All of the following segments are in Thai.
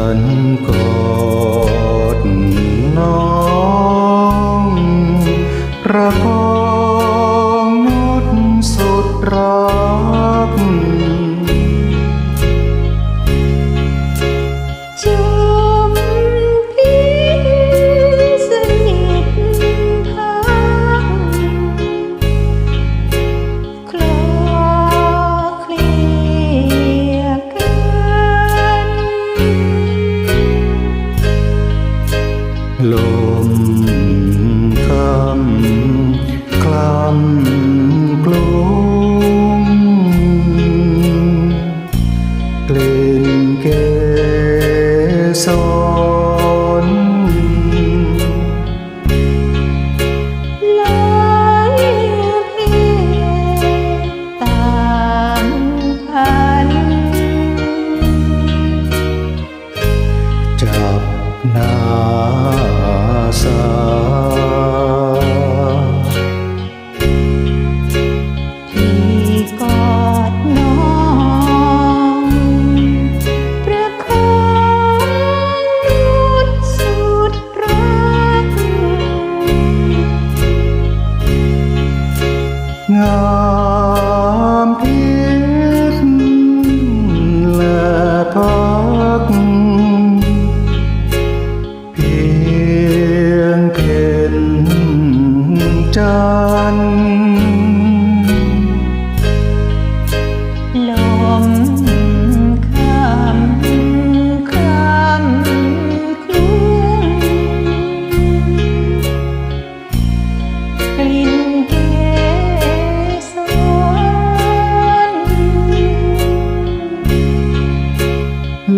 ันกอดน้องประคองนุดสุดรัก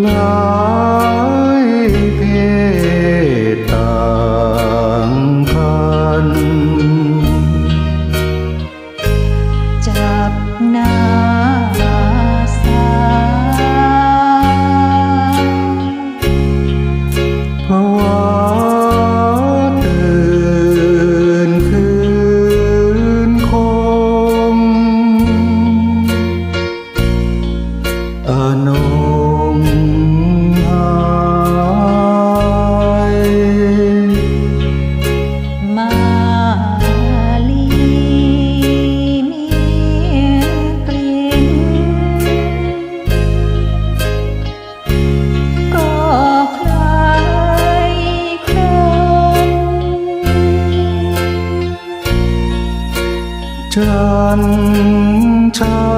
love. ฉันฉัน